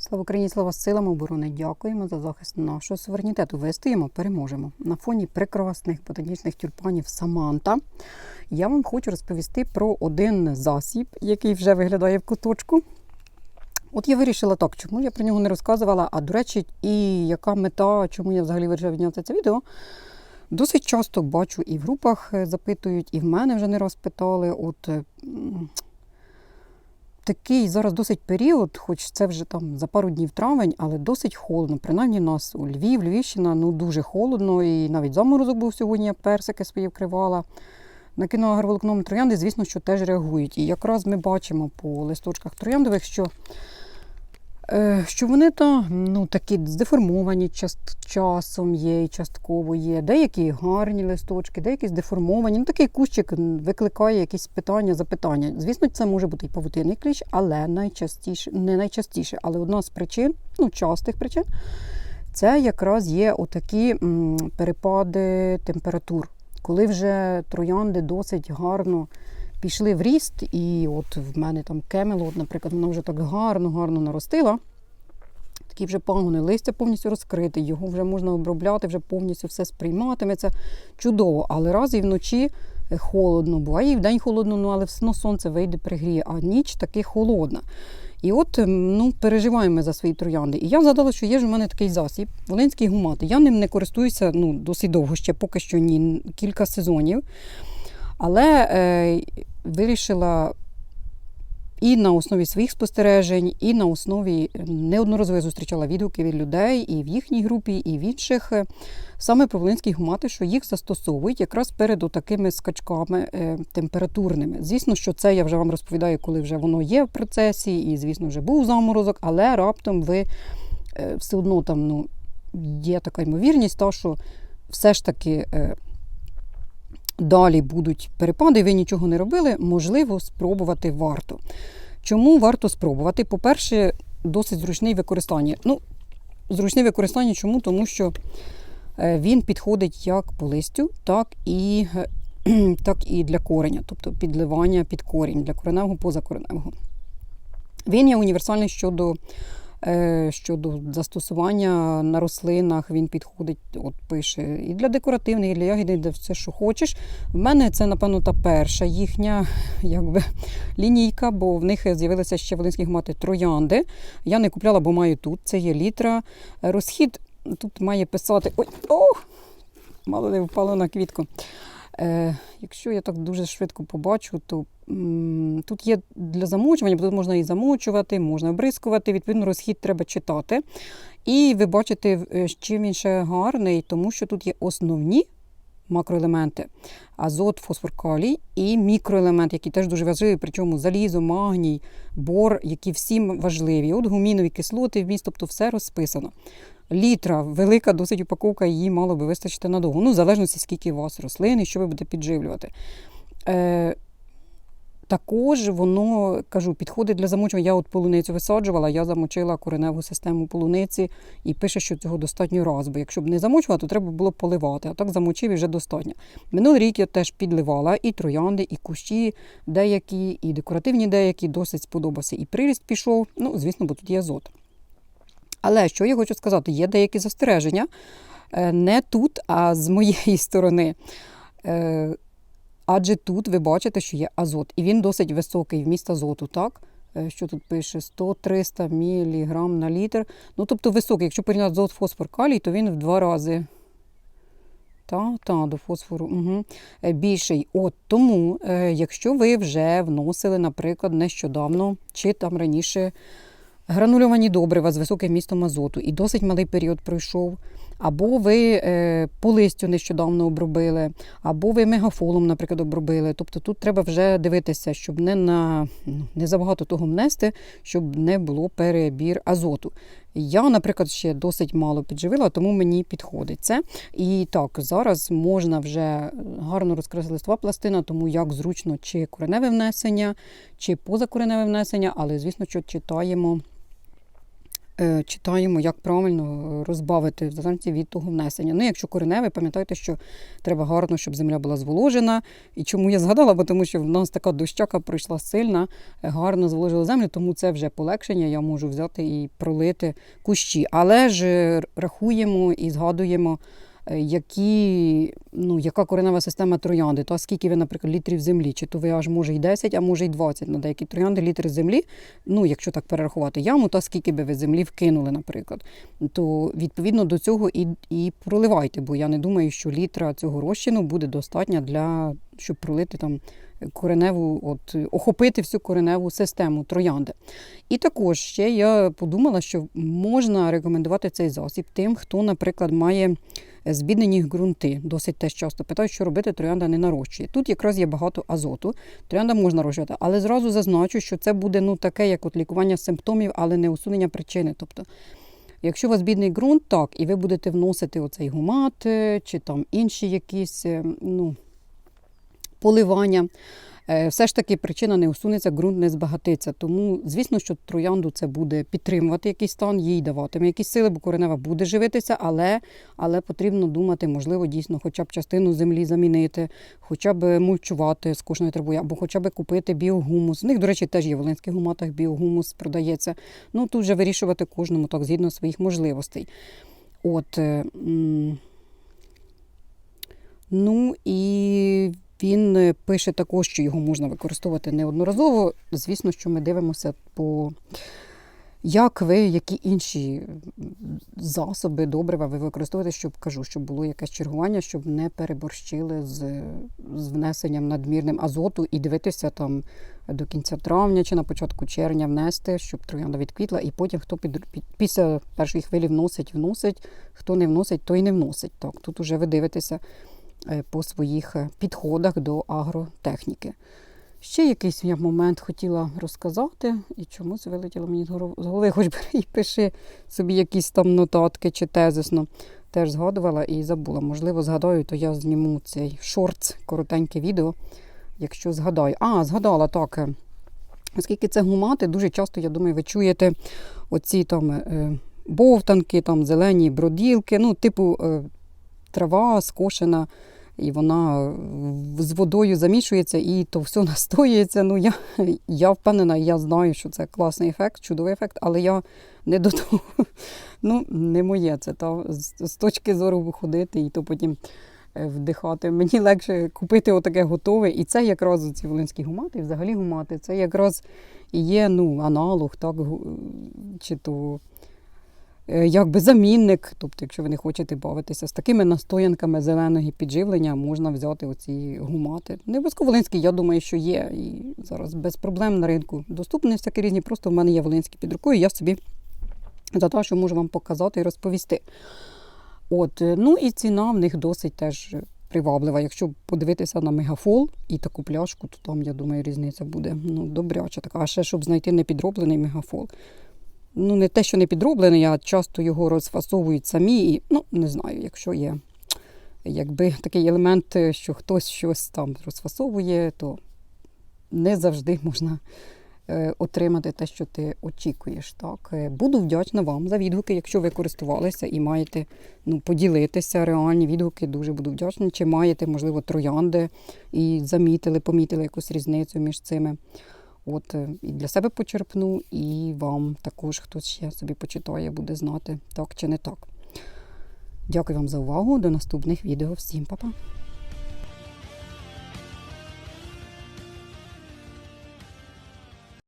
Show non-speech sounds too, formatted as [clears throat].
Слава Україні, слава силам оборони. Дякуємо за захист нашого суверенітету. Вистоїмо, переможемо. На фоні прекрасних ботанічних тюльпанів Саманта. Я вам хочу розповісти про один засіб, який вже виглядає в куточку. От я вирішила так, чому я про нього не розказувала. А до речі, і яка мета, чому я взагалі вирішила відняти це відео. Досить часто бачу і в групах е, запитують, і в мене вже не раз питали. От такий зараз досить період, хоч це вже там за пару днів травень, але досить холодно. Принаймні нас у Львів, Львівщина, ну дуже холодно, і навіть заморозок був сьогодні, я персики свої вкривала. На гарволокном троянди, звісно, що теж реагують. І якраз ми бачимо по листочках трояндових, що, що вони то, ну, такі здеформовані час, часом є і частково є. Деякі гарні листочки, деякі здеформовані. Ну, такий кущик викликає якісь питання, запитання. Звісно, це може бути і павутинний кліщ, але найчастіше, не найчастіше, але одна з причин, ну, частих причин, це якраз є отакі перепади температур коли вже троянди досить гарно пішли в ріст, і от в мене там кемелот, наприклад, вона вже так гарно-гарно наростила. Такі вже пагони, листя повністю розкрите, його вже можна обробляти, вже повністю все сприйматиметься. Чудово, але раз і вночі холодно, буває і вдень холодно, ну але все одно сонце вийде пригріє, а ніч таки холодна. І от ну, переживаємо за свої троянди. І я згадала, що є ж у мене такий засіб, волинський гумат. Я ним не користуюся ну, досить довго, ще поки що ні, кілька сезонів. Але е, вирішила і на основі своїх спостережень, і на основі неодноразово зустрічала відгуки від людей і в їхній групі, і в інших. Саме про волинські гумати, що їх застосовують якраз перед такими скачками е, температурними. Звісно, що це я вже вам розповідаю, коли вже воно є в процесі, і, звісно, вже був заморозок, але раптом ви е, все одно там ну, є така ймовірність, та, що все ж таки. Е, Далі будуть перепади, ви нічого не робили, можливо, спробувати варто. Чому варто спробувати? По-перше, досить зручний використання. Ну, зручне використання чому? Тому що він підходить як по листю, так і [clears throat] так і для кореня, тобто підливання під корінь для кореневого позакореневого. Він є універсальний щодо щодо застосування на рослинах, він підходить, от пише, і для декоративних, і для ягідних, і для все, що хочеш. В мене це, напевно, та перша їхня якби, лінійка, бо в них з'явилися ще волинські мати троянди. Я не купляла, бо маю тут. Це є літра. Розхід тут має писати. Ой, ох! Мало не впало на квітку. Е, Якщо я так дуже швидко побачу, то тут є для замочування, бо тут можна і замочувати, можна обрискувати, відповідно, розхід треба читати. І ви бачите, чим він ще гарний, тому що тут є основні макроелементи: азот, фосфор, калій і мікроелемент, які теж дуже важливі, причому залізо, магній, бор, які всі важливі. От гумінові кислоти, вміст, тобто все розписано літра, велика досить упаковка, її мало би вистачити надовго. Ну, в залежності, скільки у вас рослин і що ви будете підживлювати. Е, також воно кажу, підходить для замочування. Я от полуницю висаджувала, я замочила кореневу систему полуниці і пише, що цього достатньо раз. Бо якщо б не замочувала, то треба було поливати. А так замочив і вже достатньо. Минулий рік я теж підливала і троянди, і кущі деякі, і декоративні деякі, досить сподобався. І приріст пішов. Ну, звісно, бо тут є азот. Але що я хочу сказати, є деякі застереження е, не тут, а з моєї сторони. Е, адже тут ви бачите, що є азот, і він досить високий вміст азоту, так? Е, що тут пише 100-300 мг на літр. Ну, тобто високий, якщо порівняти азот, фосфор, калій, то він в два рази. Та, та, до фосфору угу. більший. От Тому, якщо ви вже вносили, наприклад, нещодавно чи там раніше гранульовані добрива з високим містом азоту і досить малий період пройшов. Або ви е, по листю нещодавно обробили, або ви мегафолом, наприклад, обробили. Тобто тут треба вже дивитися, щоб не на не забагато того внести, щоб не було перебір азоту. Я, наприклад, ще досить мало підживила, тому мені підходить це. І так, зараз можна вже гарно розкрити листова пластина, тому як зручно чи кореневе внесення, чи позакореневе внесення, але, звісно, що читаємо е, читаємо, як правильно розбавити в залежності від того внесення. Ну, якщо кореневе, пам'ятайте, що треба гарно, щоб земля була зволожена. І чому я згадала, бо тому що в нас така дощака пройшла сильна, е, гарно зволожила землю, тому це вже полегшення. Я можу взяти і пролити кущі. Але ж е, рахуємо і згадуємо. Е, Які, ну, яка коренева система троянди, та скільки ви, наприклад, літрів землі, чи то ви аж може й 10, а може й 20 на деякі троянди літри землі, ну, якщо так перерахувати яму, та скільки би ви землі вкинули, наприклад, то відповідно до цього і, і проливайте, бо я не думаю, що літра цього розчину буде достатня для щоб пролити там кореневу, от охопити всю кореневу систему троянди. І також ще я подумала, що можна рекомендувати цей засіб тим, хто, наприклад, має збіднені ґрунти. Досить теж часто питають, що робити, троянда не нарощує. Тут якраз є багато азоту. Троянда можна нарощувати, але зразу зазначу, що це буде ну таке, як от лікування симптомів, але не усунення причини. Тобто, якщо у вас бідний ґрунт, так, і ви будете вносити оцей гумат е, чи там інші якісь е, ну, поливання. Е, Все ж таки причина не усунеться, ґрунт не збагатиться. Тому, звісно, що троянду це буде підтримувати якийсь стан, їй даватиме якісь сили, бо коренева буде живитися, але, але потрібно думати, можливо, дійсно, хоча б частину землі замінити, хоча б мульчувати з кожної трибою, або хоча б купити біогумус. У них, до речі, теж є в волинських гуматах біогумус продається. Ну тут вже вирішувати кожному так згідно своїх можливостей. От. е, Ну і він е, пише також, що його можна використовувати неодноразово. Звісно, що ми дивимося по як ви, які інші засоби, добрива ви використовуєте, щоб кажу, щоб було якесь чергування, щоб не переборщили з, з внесенням надмірним азоту і дивитися там до кінця травня чи на початку червня внести, щоб троянда відквітла, і потім хто під, під після першої хвилі вносить, вносить, хто не вносить, той не вносить. Так, тут уже ви дивитеся по своїх е, підходах до агротехніки. Ще якийсь я момент хотіла розказати, і чомусь вилетіло мені з голови, хоч бери і пиши собі якісь там нотатки чи тезисно. Теж згадувала і забула. Можливо, згадаю, то я зніму цей шорт, коротеньке відео, якщо згадаю. А, згадала так. е, Оскільки це гумати, дуже часто, я думаю, ви чуєте оці там е, бовтанки, там зелені броділки, ну, типу е, трава скошена, і вона е, з водою замішується, і то все [laughs] настоюється. Ну, я, я впевнена, я знаю, що це класний ефект, чудовий ефект, але я не до того. [laughs] Ну, не моє це. Та, з, точки зору виходити і то потім е, вдихати. Мені легше купити отаке готове. І це якраз ці волинські гумати, взагалі гумати, це якраз і є ну, аналог, так, чи то якби замінник. Тобто, якщо ви не хочете бавитися з такими настоянками зеленого підживлення, можна взяти оці гумати. Не обов'язково волинські, я думаю, що є. І зараз без проблем на ринку доступні всякі різні. Просто в мене є волинські під рукою, я собі за те, що можу вам показати і розповісти. От, е, ну і ціна в них досить теж приваблива. Якщо подивитися на мегафол і таку пляшку, то там, я думаю, різниця буде ну, добряча така. А ще щоб знайти непідроблений мегафол. Ну, не те, що не підроблений, а часто його розфасовують самі. І, ну, не знаю, якщо є якби такий елемент, е, що хтось щось там розфасовує, то не завжди можна е, отримати те, що ти очікуєш. Так. Е, Буду вдячна вам за відгуки, якщо ви користувалися і маєте ну, поділитися реальні відгуки, дуже буду вдячна. Чи маєте, можливо, троянди і замітили, помітили якусь різницю між цими. От е, і для себе почерпну, і вам також хтось ще собі почитає, буде знати, так чи не так. Дякую вам за увагу. До наступних відео. Всім па-па!